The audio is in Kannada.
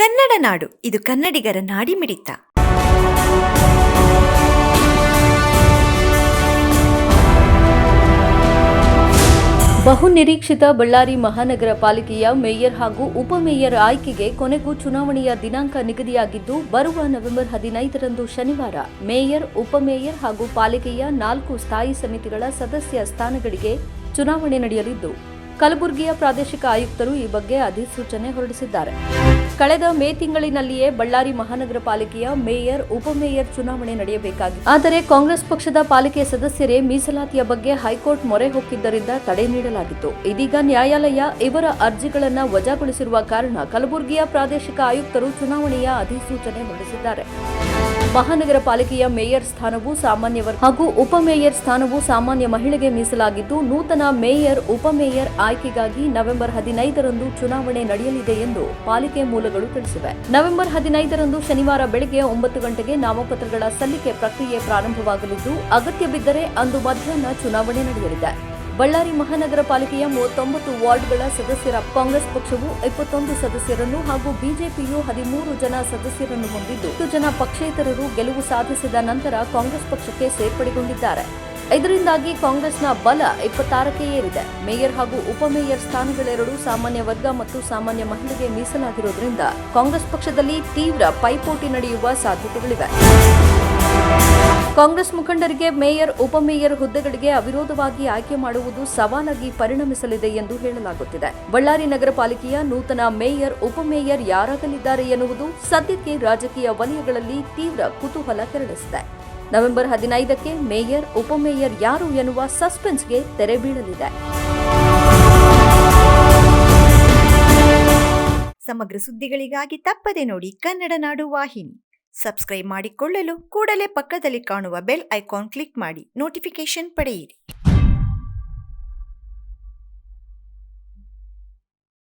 ಕನ್ನಡ ನಾಡು, ಇದು ಕನ್ನಡಿಗರ ನಾಡಿ ಮಿಡಿತ. ಬಹುನಿರೀಕ್ಷಿತ ಬಳ್ಳಾರಿ ಮಹಾನಗರ ಪಾಲಿಕೆಯ ಮೇಯರ್ ಹಾಗೂ ಉಪಮೇಯರ್ ಆಯ್ಕೆಗೆ ಕೊನೆಗೂ ಚುನಾವಣೆಯ ದಿನಾಂಕ ನಿಗದಿಯಾಗಿದ್ದು, ಬರುವ ನವೆಂಬರ್ ಹದಿನೈದರಂದು ಶನಿವಾರ ಮೇಯರ್ ಉಪಮೇಯರ್ ಹಾಗೂ ಪಾಲಿಕೆಯ ನಾಲ್ಕು ಸ್ಥಾಯಿ ಸಮಿತಿಗಳ ಸದಸ್ಯ ಸ್ಥಾನಗಳಿಗೆ ಚುನಾವಣೆ ನಡೆಯಲಿದ್ದು ಕಲಬುರಗಿಯ ಪ್ರಾದೇಶಿಕ ಆಯುಕ್ತರು ಈ ಬಗ್ಗೆ ಅಧಿಸೂಚನೆ ಹೊರಡಿಸಿದ್ದಾರೆ. ಕಳೆದ ಮೇ ತಿಂಗಳಿನಲ್ಲಿಯೇ ಬಳ್ಳಾರಿ ಮಹಾನಗರ ಪಾಲಿಕೆಯ ಮೇಯರ್ ಉಪಮೇಯರ್ ಚುನಾವಣೆ ನಡೆಯಬೇಕಾಗಿತ್ತು ಆದರೆ ಕಾಂಗ್ರೆಸ್ ಪಕ್ಷದ ಪಾಲಿಕೆ ಸದಸ್ಯರೇ ಮೀಸಲಾತಿಯ ಬಗ್ಗೆ ಹೈಕೋರ್ಟ್ ಮೊರೆ ಹೊಕ್ಕಿದ್ದರಿಂದ ತಡೆ ನೀಡಲಾಗಿತ್ತು. ಇದೀಗ ನ್ಯಾಯಾಲಯ ಇವರ ಅರ್ಜಿಗಳನ್ನು ವಜಾಗೊಳಿಸಿರುವ ಕಾರಣ ಕಲಬುರಗಿಯ ಪ್ರಾದೇಶಿಕ ಆಯುಕ್ತರು ಚುನಾವಣೆಯ ಅಧಿಸೂಚನೆ ಹೊರಡಿಸಿದ್ದಾರೆ. ಮಹಾನಗರ ಪಾಲಿಕೆಯ ಮೇಯರ್ ಸ್ಥಾನವು ಸಾಮಾನ್ಯ ಹಾಗೂ ಉಪಮೇಯರ್ ಸ್ಥಾನವು ಸಾಮಾನ್ಯ ಮಹಿಳೆಗೆ ಮೀಸಲಾಗಿದ್ದು, ನೂತನ ಮೇಯರ್ ಉಪಮೇಯರ್ ಆಯ್ಕೆಗಾಗಿ ನವೆಂಬರ್ ಹದಿನೈದರಂದು ಚುನಾವಣೆ ನಡೆಯಲಿದೆ ಎಂದು ಪಾಲಿಕೆ ಮೂಲಗಳು ತಿಳಿಸಿವೆ. ನವೆಂಬರ್ ಹದಿನೈದರಂದು ಶನಿವಾರ ಬೆಳಗ್ಗೆ ಒಂಬತ್ತು ಗಂಟೆಗೆ ನಾಮಪತ್ರಗಳ ಸಲ್ಲಿಕೆ ಪ್ರಕ್ರಿಯೆ ಪ್ರಾರಂಭವಾಗಲಿದ್ದು, ಅಗತ್ಯ ಬಿದ್ದರೆ ಅಂದು ಮಧ್ಯಾಹ್ನ ಚುನಾವಣೆ ನಡೆಯಲಿದೆ. ಬಳ್ಳಾರಿ ಮಹಾನಗರ ಪಾಲಿಕೆಯ ಮೂವತ್ತೊಂಬತ್ತು ವಾರ್ಡ್ಗಳ ಸದಸ್ಯರ ಕಾಂಗ್ರೆಸ್ ಪಕ್ಷವು ಇಪ್ಪತ್ತೊಂದು ಸದಸ್ಯರನ್ನು ಹಾಗೂ ಬಿಜೆಪಿಯು ಹದಿಮೂರು ಜನ ಸದಸ್ಯರನ್ನು ಹೊಂದಿದ್ದು, ಹತ್ತು ಜನ ಪಕ್ಷೇತರರು ಗೆಲುವು ಸಾಧಿಸಿದ ನಂತರ ಕಾಂಗ್ರೆಸ್ ಪಕ್ಷಕ್ಕೆ ಸೇರ್ಪಡೆಗೊಂಡಿದ್ದಾರೆ. ಇದರಿಂದಾಗಿ ಕಾಂಗ್ರೆಸ್ನ ಬಲ ಇಪ್ಪತ್ತಾರಕ್ಕೆ ಏರಿದೆ. ಮೇಯರ್ ಹಾಗೂ ಉಪಮೇಯರ್ ಸ್ಥಾನಗಳೆರಡೂ ಸಾಮಾನ್ಯ ವರ್ಗ ಮತ್ತು ಸಾಮಾನ್ಯ ಮಹಿಳೆಗೆ ಮೀಸಲಾಗಿರುವುದರಿಂದ ಕಾಂಗ್ರೆಸ್ ಪಕ್ಷದಲ್ಲಿ ತೀವ್ರ ಪೈಪೋಟಿ ನಡೆಯುವ ಸಾಧ್ಯತೆಗಳಿವೆ. ಕಾಂಗ್ರೆಸ್ ಮುಖಂಡರಿಗೆ ಮೇಯರ್, ಉಪಮೇಯರ್ ಹುದ್ದೆಗಳಿಗೆ ಅವಿರೋಧವಾಗಿ ಆಯ್ಕೆ ಮಾಡುವುದು ಸವಾಲಾಗಿ ಪರಿಣಮಿಸಲಿದೆ ಎಂದು ಹೇಳಲಾಗುತ್ತಿದೆ. ಬಳ್ಳಾರಿ ನಗರ ಪಾಲಿಕೆಯ ನೂತನ ಮೇಯರ್, ಉಪಮೇಯರ್ ಯಾರಾಗಲಿದ್ದಾರೆ ಎನ್ನುವುದು ಸದ್ಯಕ್ಕೆ ರಾಜಕೀಯ ವಲಯಗಳಲ್ಲಿ ತೀವ್ರ ಕುತೂಹಲ ಕೆರಳಿಸಿದೆ. ನವೆಂಬರ್ ಹದಿನೈದಕ್ಕೆ ಮೇಯರ್ ಉಪಮೇಯರ್ ಯಾರು ಎನ್ನುವ ಸಸ್ಪೆನ್ಸ್ಗೆ ತೆರೆ ಬೀಳಲಿದೆ. ಸಮಗ್ರ ಸುದ್ದಿಗಳಿಗಾಗಿ ತಪ್ಪದೆ ನೋಡಿ ಕನ್ನಡ ನಾಡು ವಾಹಿನಿ. ಸಬ್ಸ್ಕ್ರೈಬ್ ಮಾಡಿಕೊಳ್ಳಲು ಕೂಡಲೇ ಪಕ್ಕದಲ್ಲಿ ಕಾಣುವ ಬೆಲ್ ಐಕಾನ್ ಕ್ಲಿಕ್ ಮಾಡಿ ನೋಟಿಫಿಕೇಶನ್ ಪಡೆಯಿರಿ.